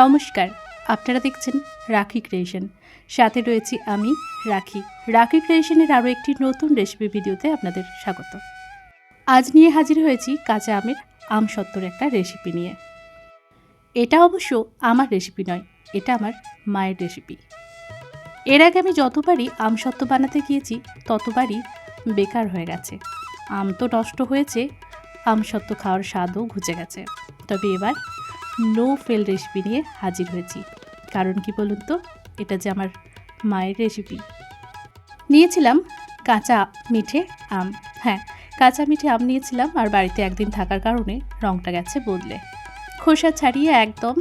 নমস্কার, আপনারা দেখছেন রাখি ক্রিয়েশন। সাথে রয়েছি আমি, রাখি। রাখি ক্রিয়েশনের আরও একটি নতুন রেসিপি ভিডিওতে আপনাদের স্বাগত। আজ নিয়ে হাজির হয়েছি কাঁচা আমের আম সত্তর একটা রেসিপি নিয়ে। এটা অবশ্য আমার রেসিপি নয়, এটা আমার মায়ের রেসিপি। এর আগে আমি যতবারই আম বানাতে গিয়েছি, ততবারই বেকার হয়ে গেছে। আম তো নষ্ট হয়েছে আম খাওয়ার স্বাদও ঘুচে গেছে। তবে এবার নো ফেল রেসিপি নিয়ে হাজির হয়েছি। কারণ কি বলুন তো? এটা যে আমার মায়ের রেসিপি নিয়েছিলাম কাঁচা মিঠে আম। হ্যাঁ কাঁচা মিঠে আম নিয়েছিলাম, আর বাড়িতে একদিন থাকার কারণে রঙটা গেছে বদলে। খোসা ছাড়িয়ে একদম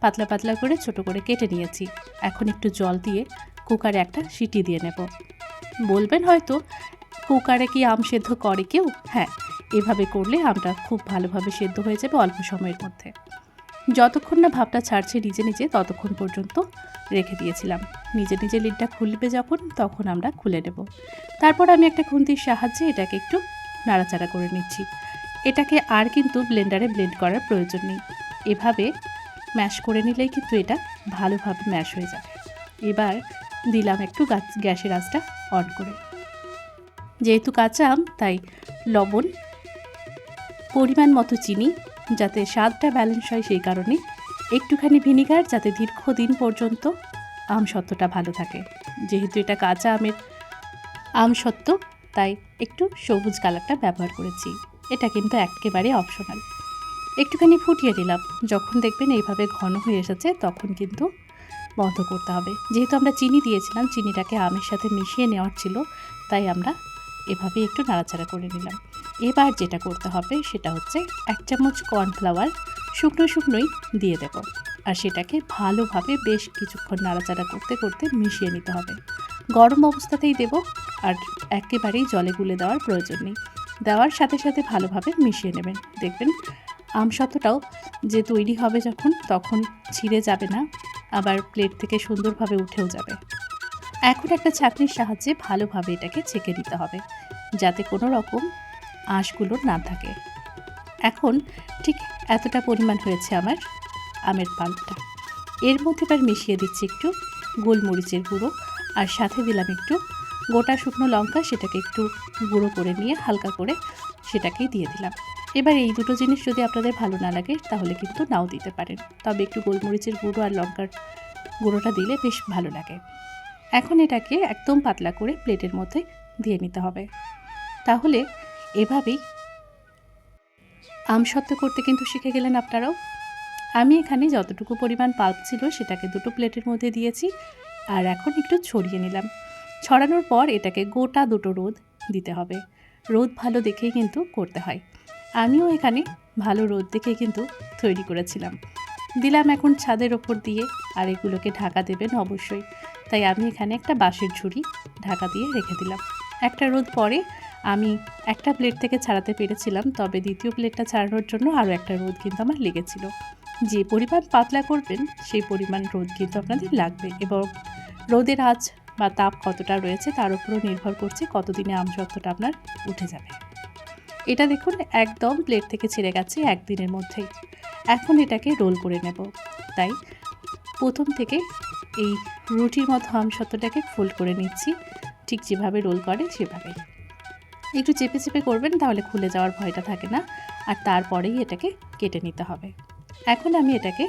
পাতলা পাতলা করে ছোট করে কেটে নিয়েছি। এখন একটু জল দিয়ে কুকারে একটা সিটি দিয়ে নেব। বলবেন হয়তো, কুকারে কি আম সেদ্ধ করে কেউ? হ্যাঁ এভাবে করলে আমটা খুব ভালোভাবে সেদ্ধ হয়ে যাবে অল্প সময়ের মধ্যে। যতক্ষণ না ভাবটা ছাড়ছে নিজে নিজে, ততক্ষণ পর্যন্ত রেখে দিয়েছিলাম। নিজে নিজে লিডটা খুলবে যখন, তখন আমরা খুলে নেব। তারপর আমি একটা খুন্তির সাহায্যে এটাকে একটু নাড়াচাড়া করে নিচ্ছি। এটাকে আর কিন্তু ব্লেন্ডারে ব্লেন্ড করার প্রয়োজন নেই। এভাবে ম্যাশ করে নিলেই কিন্তু এটা ভালোভাবে ম্যাশ হয়ে যাবে। এবার দিলাম একটু গাছ- গ্যাসের আঁচটা অন করে। যেহেতু কাঁচা আম, তাই লবণ, পরিমাণ মতো চিনি যাতে স্বাদটা ব্যালেন্স হয় সেই কারণে একটুখানি ভিনিগার যাতে দীর্ঘদিন পর্যন্ত আম সত্ত্বটা ভালো থাকে। যেহেতু এটা কাঁচা আমের আম সত্ত্ব, তাই একটু সবুজ কালারটা ব্যবহার করেছি। এটা কিন্তু একেবারে অপশনাল একটুখানি ফুটিয়ে নিলাম। যখন দেখবেন এইভাবে ঘন হয়ে এসেছে, তখন কিন্তু বন্ধ করতে হবে। যেহেতু আমরা চিনি দিয়েছিলাম, চিনিটাকে আমের সাথে মিশিয়ে নেওয়ার ছিল, তাই আমরা এভাবে একটু নাড়াচাড়া করে নিলাম। এবার যেটা করতে হবে সেটা হচ্ছে এক চামচ কর্নফ্লাওয়ার শুকনো শুকনোই দিয়ে দেব। আর সেটাকে ভালোভাবে বেশ কিছুক্ষণ নাড়াচাড়া করতে করতে মিশিয়ে নিতে হবে। গরম অবস্থাতেই দেব আর একেবারেই জলে গুলে দেওয়ার প্রয়োজন নেই। দেওয়ার সাথে সাথে ভালোভাবে মিশিয়ে নেবেন। দেখবেন আমসত্ত্বটাও যে তৈরি হবে যখন তখন ছিঁড়ে যাবে না, আবার প্লেট থেকে সুন্দরভাবে উঠেও যাবে। এখন একটা ছাঁকনির সাহায্যে ভালোভাবে এটাকে ছেঁকে নিতে হবে। যাতে কোনো রকম আঁশগুলো না থাকে। এখন ঠিক এতটা পরিমাণ হয়েছে আমার আমের পাল্পটা এর মধ্যে এবার মিশিয়ে দিচ্ছি একটু গোলমরিচের গুঁড়ো আর সাথে দিলাম একটু গোটা শুকনো লঙ্কা, সেটাকে একটু গুঁড়ো করে নিয়ে হালকা করে সেটাকেই দিয়ে দিলাম। এবার এই দুটো জিনিস যদি আপনাদের ভালো না লাগে, তাহলে কিন্তু নাও দিতে পারেন। তবে একটু গোলমরিচের গুঁড়ো আর লঙ্কার গুঁড়োটা দিলে বেশ ভালো লাগে। এখন এটাকে একদম পাতলা করে প্লেটের মধ্যে দিয়ে নিতে হবে। তাহলে এভাবেই। আম সত্ত্ব করতে কিন্তু শিখে গেলেন আপনারাও। আমি এখানে যতটুকু পরিমাণ পাল্প ছিল সেটাকে দুটো প্লেটের মধ্যে দিয়েছি আর এখন একটু ছড়িয়ে নিলাম। ছড়ানোর পর এটাকে গোটা দুটো রোদ দিতে হবে। রোদ ভালো দেখেই কিন্তু করতে হয়। আমিও এখানে ভালো রোদ দেখে কিন্তু তৈরি করেছিলাম। দিলাম এখন ছাদের ওপর দিয়ে আর এগুলোকে ঢাকা দেবেন অবশ্যই। তাই আমি এখানে একটা বাঁশের ঝুড়ি ঢাকা দিয়ে রেখে দিলাম। একটা রোদ পরে আমি একটা প্লেট থেকে ছাড়াতে পেরেছিলাম, তবে দ্বিতীয় প্লেটটা ছাড়ানোর জন্য আরও একটা রোদ কিন্তু আমার লেগেছিল। যে পরিমাণ পাতলা করবেন, সেই পরিমাণ রোদ কিন্তু আপনাদের লাগবে এবং রোদের আঁচ বা তাপ কতটা রয়েছে তার উপরও নির্ভর করছে কতদিনে আমসত্ত্বটা আপনার উঠে যাবে। এটা দেখুন, একদম প্লেট থেকে ছেড়ে গেছে একদিনের মধ্যেই। এখন এটাকে রোল করে নেব। তাই প্রথম থেকে এই রুটির মতো আমসত্ত্বটাকে ফোল্ড করে নিচ্ছি। ঠিক যেভাবে রোল করে সেভাবেই। একটু চেপে চেপে করবেন, তাহলে খুলে যাওয়ার ভয়টা থাকে না। আর তারপরেই এটাকে কেটে নিতে হবে। এখন আমি এটাকে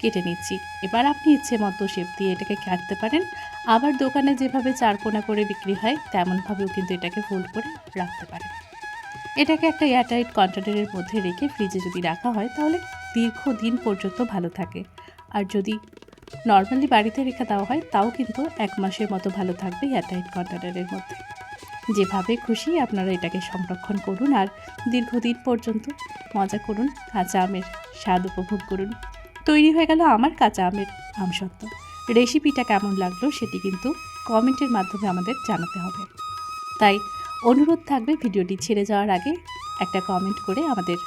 কেটে নিচ্ছি। এবার আপনি ইচ্ছে মতো শেপ দিয়ে এটাকে কাটতে পারেন। আবার দোকানে যেভাবে চারকোনা করে বিক্রি হয়, তেমনভাবেও কিন্তু এটাকে ফোল্ড করে রাখতে পারেন। এটাকে একটা এয়ারটাইট কন্টেনারের মধ্যে রেখে ফ্রিজে যদি রাখা হয়, তাহলে দীর্ঘদিন পর্যন্ত ভালো থাকে। আর যদি নর্মালি বাড়িতে রেখে দেওয়া হয়, তাও কিন্তু এক মাসের মতো ভালো থাকবে এয়ারটাইট কন্টেনারের মধ্যে। যেভাবে খুশি আপনারা এটাকে সংরক্ষণ করুন আর দীর্ঘদিন পর্যন্ত মজা করুন কাঁচা আমের স্বাদ উপভোগ করুন। তৈরি হয়ে গেল আমার কাঁচা আমের আমসত্ত্ব। রেসিপিটা কেমন লাগল সেটি কিন্তু কমেন্টের মাধ্যমে আমাদের জানাতে হবে। তাই অনুরোধ থাকবে ভিডিওটি ছেড়ে যাওয়ার আগে একটা কমেন্ট করে আমাদের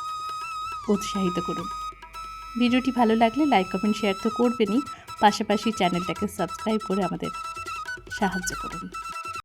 উৎসাহিত করুন। ভিডিওটি ভালো লাগলে লাইক, কমেন্ট, শেয়ার তো করবেনই। পাশাপাশি চ্যানেলটাকে সাবস্ক্রাইব করে আমাদের সাহায্য করুন।